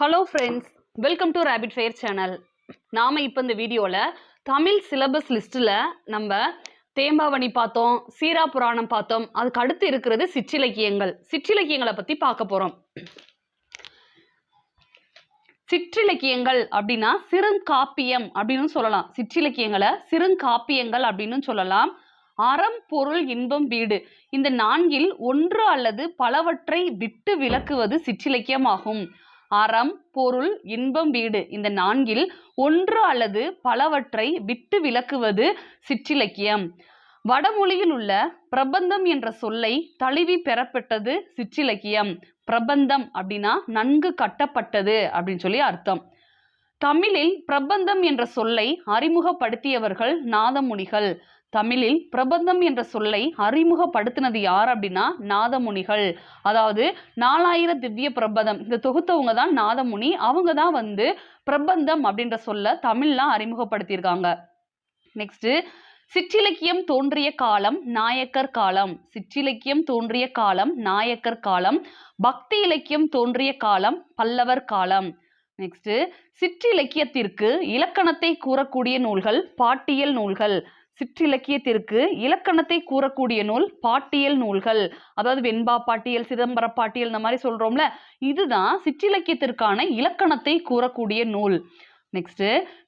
Hello friends welcome to rapid fire channel நாம் இப்போ இந்த வீடியோவில் தமிழ் சிலபஸ் லிஸ்ட்டில் நம்ம தேம்பாவணி பார்த்தோம் சீரா புராணம் பார்த்தோம். அதுக்கு அடுத்து இருக்கிறது சிற்றிலக்கியங்கள் சிற்றிலக்கியங்களை பற்றி பார்க்க போகிறோம் சிற்றிலக்கியங்கள் அப்படின்னா சிறுங்காப்பியம் அப்படின்னு சொல்லலாம். சிற்றிலக்கியங்களை சிறுங்காப்பியங்கள் அப்படின்னு சொல்லலாம். அறம் பொருள் இன்பம் வீடு. இந்த நான்கில் ஒன்று அல்லது பலவற்றை விட்டு விளக்குவது சிற்றிலக்கியமாகும் அறம் பொருள் இன்பம் வீடு. இந்த நான்கில் ஒன்று அல்லது பலவற்றை விட்டு விளக்குவது சிற்றிலக்கியம். வடமொழியில் உள்ள பிரபந்தம் என்ற சொல்லை தழுவி பெறப்பட்டது சிற்றிலக்கியம். பிரபந்தம் அப்படின்னா நன்கு கட்டப்பட்டது அப்படின்னு சொல்லி அர்த்தம். தமிழில் பிரபந்தம் என்ற சொல்லை அறிமுகப்படுத்தியவர்கள் நாதமுனிகள். தமிழில் பிரபந்தம் என்ற சொல்லை அறிமுகப்படுத்தினது யார் அப்படின்னா நாதமுனிகள். அதாவது நாலாயிர திவ்ய பிரபந்தம் இந்த தொகுத்தவங்க தான் நாதமுனி. அவங்க தான் வந்து பிரபந்தம் அப்படின்ற சொல்ல தமிழ்லாம் அறிமுகப்படுத்தியிருக்காங்க. நெக்ஸ்ட் சிற்றிலக்கியம் தோன்றிய காலம் நாயக்கர் காலம். சிற்றிலக்கியம் தோன்றிய காலம் நாயக்கர் காலம். பக்தி இலக்கியம் தோன்றிய காலம் பல்லவர் காலம். நெக்ஸ்ட் சிற்றிலக்கியத்திற்கு இலக்கணத்தை கூறக்கூடிய நூல்கள் பாட்டியல் நூல்கள். சிற்றிலக்கியத்திற்கு இலக்கணத்தை கூறக்கூடிய நூல் பாட்டியல் நூல்கள். அதாவது வெண்பா பாட்டியல் சிதம்பர பாட்டியல் இந்த மாதிரி சொல்றோம்ல இதுதான் சிற்றிலக்கியத்திற்கான இலக்கணத்தை கூறக்கூடிய நூல். நெக்ஸ்ட்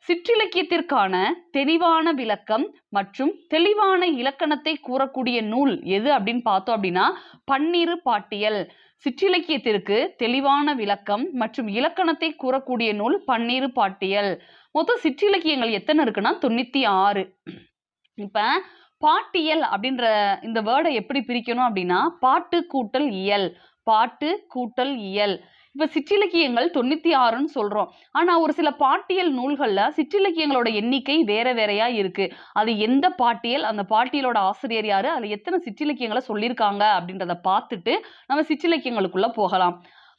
சிற்றிலக்கியத்திற்கான தெளிவான விளக்கம் மற்றும் தெளிவான இலக்கணத்தை கூறக்கூடிய நூல் எது அப்படின்னு பார்த்தோம் அப்படின்னா பன்னிரு பாட்டியல். சிற்றிலக்கியத்திற்கு தெளிவான விளக்கம் மற்றும் இலக்கணத்தை கூறக்கூடிய நூல் பன்னிரு பாட்டியல். மொத்தம் சிற்றிலக்கியங்கள் எத்தனை இருக்குன்னா தொண்ணூத்தி ஆறு. இப்போ பாட்டியல் அப்படின்ற இந்த வேர்டை எப்படி பிரிக்கணும் அப்படின்னா பாட்டு கூட்டல் இயல் பாட்டு கூட்டல் இயல். இப்போ சிற்றிலக்கியங்கள் தொண்ணூற்றி ஆறுன்னு சொல்கிறோம் ஆனால் ஒரு சில பாட்டியல் நூல்களில் சிற்றிலக்கியங்களோட எண்ணிக்கை வேற வேறையாக இருக்குது அது எந்த பாட்டியல் அந்த பாட்டியலோட ஆசிரியர் யார் அதில் எத்தனை சிற்றிலக்கியங்களை சொல்லியிருக்காங்க அப்படின்றத பார்த்துட்டு நம்ம சிற்றிலக்கியங்களுக்குள்ளே போகலாம்.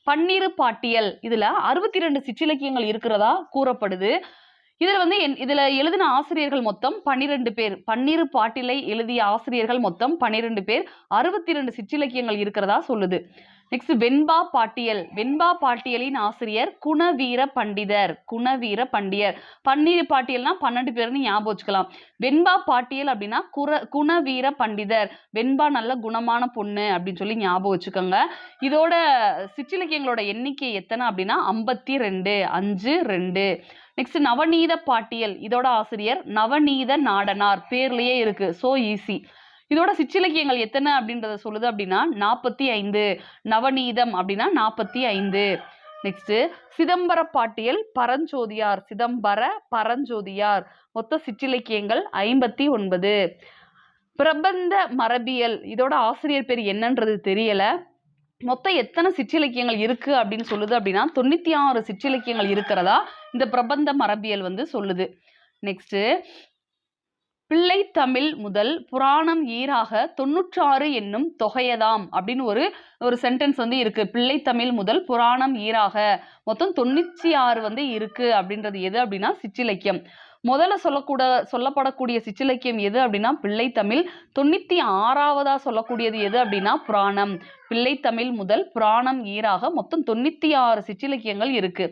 பன்னீர் பாட்டியல் இதில் அறுபத்தி ரெண்டு சிற்றிலக்கியங்கள் இருக்கிறதா கூறப்படுது. இதில் வந்து என் இதில் எழுதின ஆசிரியர்கள் மொத்தம் பன்னிரெண்டு பேர். பன்னிரு பாட்டிலை எழுதிய ஆசிரியர்கள் மொத்தம் பன்னிரெண்டு பேர். அறுபத்தி ரெண்டு சிற்றிலக்கியங்கள் இருக்கிறதா சொல்லுது. நெக்ஸ்ட் வெண்பா பாட்டியல். வெண்பா பாட்டியலின் ஆசிரியர் குணவீர பண்டிதர். குணவீர பண்டியர். பன்னீர் பாட்டியல்னா பன்னெண்டு பேர்னு ஞாபகம் வச்சுக்கலாம். வெண்பா பாட்டியல் அப்படின்னா குர குணவீர பண்டிதர். வெண்பா நல்ல குணமான பொண்ணு அப்படின்னு சொல்லி ஞாபகம் வச்சுக்கோங்க. இதோட சிற்றிலக்கியங்களோட எண்ணிக்கை எத்தனை அப்படின்னா ஐம்பத்தி ரெண்டு அஞ்சு ரெண்டு. நெக்ஸ்ட் நவநீத பாட்டியல். இதோட ஆசிரியர் நவநீத நாடனார். பேர்லயே இருக்கு. ஸோ ஈஸி இதோட சிற்றிலக்கியங்கள் எத்தனை அப்படின்றத சொல்லுது அப்படின்னா நாற்பத்தி ஐந்து. நவநீதம் அப்படின்னா நாற்பத்தி ஐந்து. நெக்ஸ்ட் சிதம்பர பாட்டியல் பரஞ்சோதியார். சிதம்பர பரஞ்சோதியார். மொத்த சிற்றிலக்கியங்கள் ஐம்பத்தி ஒன்பது. பிரபந்த மரபியல். இதோட ஆசிரியர் பேர் என்னன்றது தெரியல. மொத்தம் எத்தனை சிற்றிலக்கியங்கள் இருக்கு அப்படின்னு சொல்லுது அப்படின்னா தொண்ணூத்தி ஆறு சிற்றிலக்கியங்கள் இருக்கிறதா இந்த பிரபந்த மரபியல் வந்து சொல்லுது. நெக்ஸ்ட் பிள்ளை தமிழ் முதல் புராணம் ஈராக தொண்ணூற்றாறு என்னும் தொகையதாம் அப்படின்னு ஒரு ஒரு சென்டென்ஸ் வந்து இருக்கு. பிள்ளை தமிழ் முதல் புராணம் ஈராக மொத்தம் தொண்ணூற்றி ஆறு வந்து இருக்கு அப்படின்றது எது அப்படின்னா சிற்றிலக்கியம். முதல்ல சொல்லக்கூட சொல்லப்படக்கூடிய சிற்றிலக்கியம் எது அப்படின்னா பிள்ளை தமிழ். தொண்ணூத்தி ஆறாவதா சொல்லக்கூடியது எது அப்படின்னா புராணம். பிள்ளை தமிழ் முதல் புராணம் ஈராக மொத்தம் தொண்ணூத்தி ஆறு சிற்றிலக்கியங்கள் இருக்கு.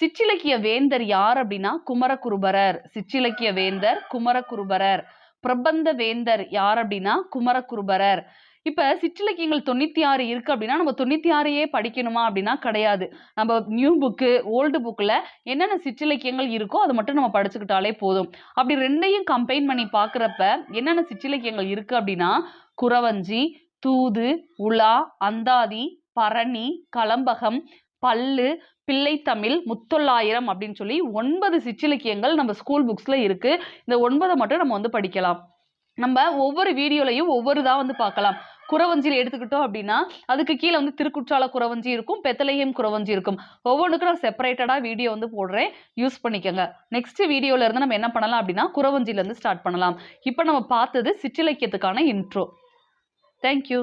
சிற்றிலக்கிய வேந்தர் யார் அப்படின்னா குமரகுருபரர். சிற்றிலக்கிய வேந்தர் குமரகுருபரர். பிரபந்த வேந்தர் யார் அப்படின்னா குமரகுருபரர். இப்ப சிற்றிலக்கியங்கள் தொண்ணூத்தி ஆறு இருக்கு அப்படின்னா நம்ம தொண்ணூத்தி ஆறையே படிக்கணுமா அப்படின்னா கிடையாது. நம்ம நியூ புக்கு ஓல்டு புக்ல என்னென்ன சிற்றிலக்கியங்கள் இருக்கோ அதை மட்டும் நம்ம படிச்சுக்கிட்டாலே போதும். அப்படி ரெண்டையும் கம்பைன் பண்ணி பார்க்குறப்ப என்னென்ன சிற்றிலக்கியங்கள் இருக்கு அப்படின்னா குறவஞ்சி தூது உலா அந்தாதி பரணி கலம்பகம் பல்லு பிள்ளைத்தமிழ் முத்தொள்ளாயிரம் அப்படின்னு சொல்லி ஒன்பது சிற்றிலக்கியங்கள் நம்ம ஸ்கூல் புக்ஸில் இருக்குது இந்த ஒன்பதை மட்டும் நம்ம வந்து படிக்கலாம். நம்ம ஒவ்வொரு வீடியோலையும் ஒவ்வொரு தான் வந்து பார்க்கலாம். குறவஞ்சியில் எடுத்துக்கிட்டோம் அப்படின்னா அதுக்கு கீழே வந்து திருக்குற்றால குறவஞ்சி இருக்கும் பெத்தலையம் குறவஞ்சி இருக்கும். ஒவ்வொன்றுக்கும் நான் செப்பரேட்டடாக வீடியோ வந்து போடுறேன். யூஸ் பண்ணிக்கோங்க. நெக்ஸ்ட் வீடியோல இருந்து நம்ம என்ன பண்ணலாம் அப்படின்னா குறவஞ்சியிலேருந்து ஸ்டார்ட் பண்ணலாம். இப்போ நம்ம பார்த்தது சிற்றிலக்கியத்துக்கான இன்ட்ரோ தேங்க்யூ